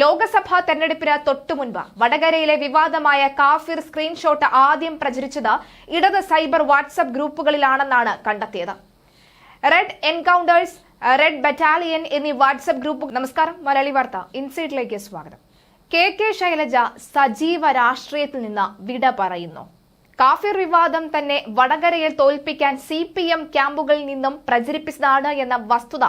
ലോക്സഭാ തെരഞ്ഞെടുപ്പിന് തൊട്ടുമുൻപ് വടകരയിലെ വിവാദമായ കാഫിർ സ്ക്രീൻഷോട്ട് ആദ്യം പ്രചരിച്ചത് ഇടത് സൈബർ വാട്സപ്പ് ഗ്രൂപ്പുകളിലാണെന്നാണ് കണ്ടെത്തിയത്. റെഡ് എൻകൗണ്ടേഴ്സ് റെഡ് ബറ്റാലിയൻ എന്നീ വാട്സപ്പ് ഗ്രൂപ്പ് നമസ്കാരം മലയാളി വാർത്ത. ഇൻസൈറ്റിലേക്ക് സ്വാഗതം. കെ കെ ശൈലജ സജീവ രാഷ്ട്രീയത്തിൽ നിന്ന് വിട പറയുന്നു. കാഫിർ വിവാദം തന്നെ വടകരയിൽ തോൽപ്പിക്കാൻ സി പി എം ക്യാമ്പുകളിൽ നിന്നും പ്രചരിപ്പിച്ചതാണ് എന്ന വസ്തുത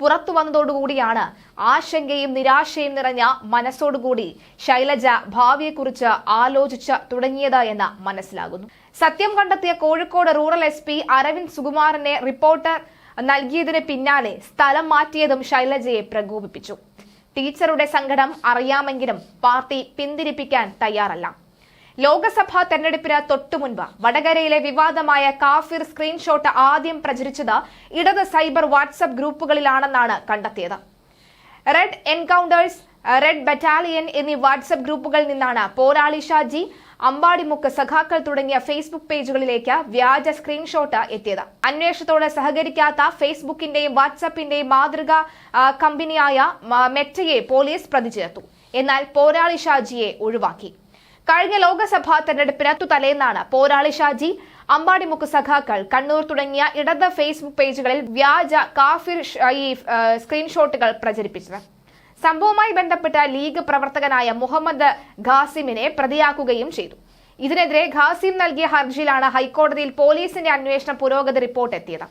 പുറത്തു വന്നതോടുകൂടിയാണ് ആശങ്കയും നിരാശയും നിറഞ്ഞ മനസ്സോടുകൂടി ശൈലജ ഭാവിയെക്കുറിച്ച് ആലോചിച്ച് തുടങ്ങിയത് എന്ന് മനസ്സിലാകുന്നു. സത്യം കണ്ടെത്തിയ Kozhikode rural S P Aravind സുകുമാരനെ reporter നൽകിയതിന് പിന്നാലെ സ്ഥലം മാറ്റിയതും ശൈലജയെ പ്രകോപിപ്പിച്ചു. ടീച്ചറുടെ സങ്കടം അറിയാമെങ്കിലും പാർട്ടി പിന്തിരിപ്പിക്കാൻ തയ്യാറല്ല. ലോക്സഭാ തെരഞ്ഞെടുപ്പിന് തൊട്ടുമുൻപ് വടകരയിലെ വിവാദമായ കാഫിർ സ്ക്രീൻഷോട്ട് ആദ്യം പ്രചരിച്ചത് ഇടത് സൈബർ വാട്സപ്പ് ഗ്രൂപ്പുകളിലാണെന്നാണ് കണ്ടെത്തിയത്. റെഡ് എൻകൗണ്ടേഴ്സ് റെഡ് ബറ്റാലിയൻ എന്നീ വാട്സപ്പ് ഗ്രൂപ്പുകളിൽ നിന്നാണ് പോരാളി ഷാജി അമ്പാടിമുക്ക് സഖാക്കൾ തുടങ്ങിയ ഫേസ്ബുക്ക് പേജുകളിലേക്ക് വ്യാജ സ്ക്രീൻഷോട്ട് എത്തിയത്. അന്വേഷണത്തോട് സഹകരിക്കാത്ത ഫേസ്ബുക്കിന്റെയും വാട്സപ്പിന്റെയും മാതൃക കമ്പനിയായ മെറ്റയെ പോലീസ് പ്രതിചേർത്തു. എന്നാൽ പോരാളി ഷാജിയെ ഒഴിവാക്കി. കഴിഞ്ഞ ലോക്സഭാ തെരഞ്ഞെടുപ്പിന് തലേന്നാണ് പോരാളി ഷാജി. അമ്പാടിമുക്ക് സഖാക്കൾ കണ്ണൂർ തുടങ്ങിയ ഇടത് ഫേസ്ബുക്ക് പേജുകളിൽ വ്യാജ കാഫിർ സ്ക്രീൻഷോട്ടുകൾ പ്രചരിപ്പിച്ചത്. സംഭവവുമായി ബന്ധപ്പെട്ട ലീഗ് പ്രവർത്തകനായ മുഹമ്മദ് ഖാസിമിനെ പ്രതിയാക്കുകയും ചെയ്തു. ഇതിനെതിരെ ഖാസിം നൽകിയ ഹർജിയിലാണ് ഹൈക്കോടതിയിൽ പോലീസിന്റെ അന്വേഷണ പുരോഗതി റിപ്പോർട്ട് എത്തിയത്.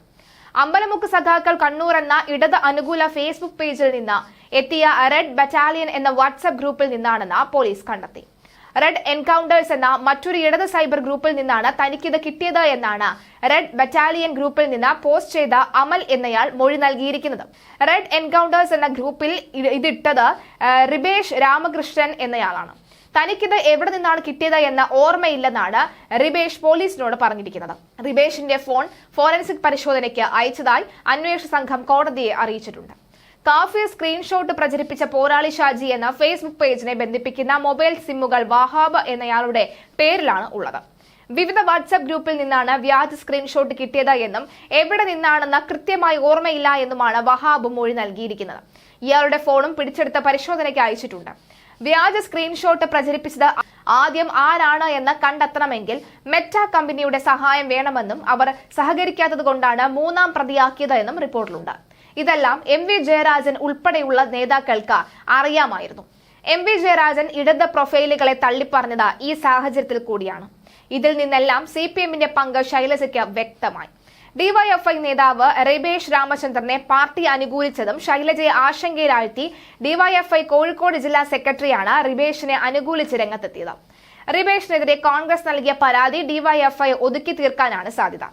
അമ്പലമുക്ക് സഖാക്കൾ കണ്ണൂർ എന്ന ഇടത് അനുകൂല ഫേസ്ബുക്ക് പേജിൽ നിന്ന് എത്തിയ റെഡ് ബറ്റാലിയൻ എന്ന വാട്സ്ആപ്പ് ഗ്രൂപ്പിൽ നിന്നാണെന്ന് പോലീസ് കണ്ടെത്തി. റെഡ് എൻകൗണ്ടേഴ്സ് എന്ന മറ്റൊരു ഇടത് സൈബർ ഗ്രൂപ്പിൽ നിന്നാണ് തനിക്കിത് കിട്ടിയത് എന്നാണ് റെഡ് ബറ്റാലിയൻ ഗ്രൂപ്പിൽ നിന്ന് പോസ്റ്റ് ചെയ്ത അമൽ എന്നയാൾ മൊഴി നൽകിയിരിക്കുന്നത്. റെഡ് എൻകൗണ്ടേഴ്സ് എന്ന ഗ്രൂപ്പിൽ ഇത് ഇതിട്ടത് റിബേഷ് രാമകൃഷ്ണൻ എന്നയാളാണ്. തനിക്കിത് എവിടെ നിന്നാണ് കിട്ടിയത് എന്ന ഓർമ്മയില്ലെന്നാണ് റിബേഷ് പോലീസിനോട് പറഞ്ഞിരിക്കുന്നത്. റിബേഷിന്റെ ഫോൺ ഫോറൻസിക് പരിശോധനയ്ക്ക് അയച്ചതായി അന്വേഷണ സംഘം കോടതിയെ അറിയിച്ചിട്ടുണ്ട്. കാഫിർ സ്ക്രീൻഷോട്ട് പ്രചരിപ്പിച്ച പോരാളി ഷാജി എന്ന ഫേസ്ബുക്ക് പേജിനെ ബന്ധിപ്പിക്കുന്ന മൊബൈൽ സിമ്മുകൾ വഹാബ് എന്നയാളുടെ പേരിലാണ് ഉള്ളത്. വിവിധ വാട്സ്ആപ്പ് ഗ്രൂപ്പിൽ നിന്നാണ് വ്യാജ സ്ക്രീൻഷോട്ട് കിട്ടിയത് എന്നും എവിടെ നിന്നാണെന്ന കൃത്യമായി ഓർമ്മയില്ല എന്നുമാണ് വഹാബ് മൊഴി നൽകിയിരിക്കുന്നത്. ഇയാളുടെ ഫോണും പിടിച്ചെടുത്ത പരിശോധനയ്ക്ക് അയച്ചിട്ടുണ്ട്. വ്യാജ സ്ക്രീൻഷോട്ട് പ്രചരിപ്പിച്ചത് ആദ്യം ആരാണ് എന്ന് കണ്ടെത്തണമെങ്കിൽ മെറ്റ കമ്പനിയുടെ സഹായം വേണമെന്നും അവർ സഹകരിക്കാത്തത് കൊണ്ടാണ് മൂന്നാം പ്രതിയാക്കിയത് എന്നും റിപ്പോർട്ടിലുണ്ട്. ഇതെല്ലാം എം വി ജയരാജൻ ഉൾപ്പെടെയുള്ള നേതാക്കൾക്ക് അറിയാമായിരുന്നു. എം വി ജയരാജൻ ഇടത് പ്രൊഫൈലുകളെ തള്ളിപ്പറഞ്ഞത് ഈ സാഹചര്യത്തിൽ കൂടിയാണ്. ഇതിൽ നിന്നെല്ലാം സി പി എമ്മിന്റെ പങ്ക് ശൈലജയ്ക്ക് വ്യക്തമായി. ഡിവൈഎഫ്ഐ നേതാവ് റിബേഷ് രാമചന്ദ്രനെ പാർട്ടി അനുകൂലിച്ചതും ശൈലജയെ ആശങ്കയിലാഴ്ത്തി ഡിവൈഎഫ്ഐ കോഴിക്കോട് ജില്ലാ സെക്രട്ടറിയാണ് റിബേഷിനെ അനുകൂലിച്ച് രംഗത്തെത്തിയത്. റിബേഷിനെതിരെ കോൺഗ്രസ് നൽകിയ പരാതി ഡിവൈഎഫ്ഐ ഒതുക്കി തീർക്കാനാണ് സാധ്യത.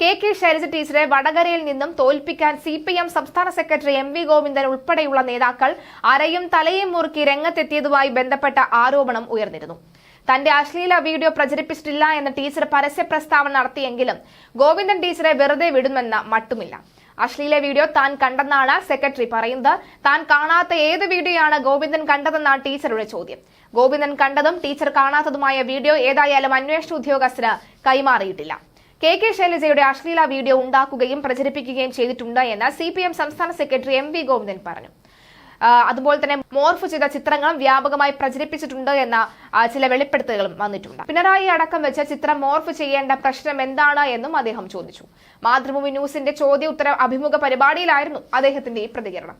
കെ കെ ശൈലജ ടീച്ചറെ വടകരയിൽ നിന്നും തോൽപ്പിക്കാൻ സി പി എം സംസ്ഥാന സെക്രട്ടറി എം വി ഗോവിന്ദൻ ഉൾപ്പെടെയുള്ള നേതാക്കൾ അരയും തലയും മുറുക്കി രംഗത്തെത്തിയതുമായി ബന്ധപ്പെട്ട ആരോപണം ഉയർന്നിരുന്നു. തന്റെ അശ്ലീല വീഡിയോ പ്രചരിപ്പിച്ചിട്ടില്ല എന്ന ടീച്ചർ പരസ്യ പ്രസ്താവന നടത്തിയെങ്കിലും ഗോവിന്ദൻ ടീച്ചറെ വെറുതെ വിടുമെന്ന മട്ടുമില്ല. അശ്ലീല വീഡിയോ താൻ കണ്ടെന്നാണ് സെക്രട്ടറി പറയുന്നത്. താൻ കാണാത്ത ഏത് വീഡിയോയാണ് ഗോവിന്ദൻ കണ്ടതെന്നാണ് ടീച്ചറുടെ ചോദ്യം. ഗോവിന്ദൻ കണ്ടതും ടീച്ചർ കാണാത്തതുമായ വീഡിയോ ഏതായാലും അന്വേഷണ ഉദ്യോഗസ്ഥന് കൈമാറിയിട്ടില്ല. കെ കെ ശൈലജയുടെ അശ്ലീല വീഡിയോ ഉണ്ടാക്കുകയും പ്രചരിപ്പിക്കുകയും ചെയ്തിട്ടുണ്ട് എന്ന് സി സംസ്ഥാന സെക്രട്ടറി എം വി ഗോവിന്ദൻ പറഞ്ഞു. അതുപോലെ തന്നെ മോർഫ് ചെയ്ത ചിത്രങ്ങളും വ്യാപകമായി പ്രചരിപ്പിച്ചിട്ടുണ്ട് എന്ന ചില വെളിപ്പെടുത്തലുകളും വന്നിട്ടുണ്ട്. പിണറായി അടക്കം വെച്ച ചിത്രം മോർഫ് ചെയ്യേണ്ട പ്രശ്നം എന്താണ് എന്നും അദ്ദേഹം ചോദിച്ചു. മാതൃഭൂമി ന്യൂസിന്റെ ചോദ്യ ഉത്തര അഭിമുഖ പരിപാടിയിലായിരുന്നു അദ്ദേഹത്തിന്റെ ഈ പ്രതികരണം.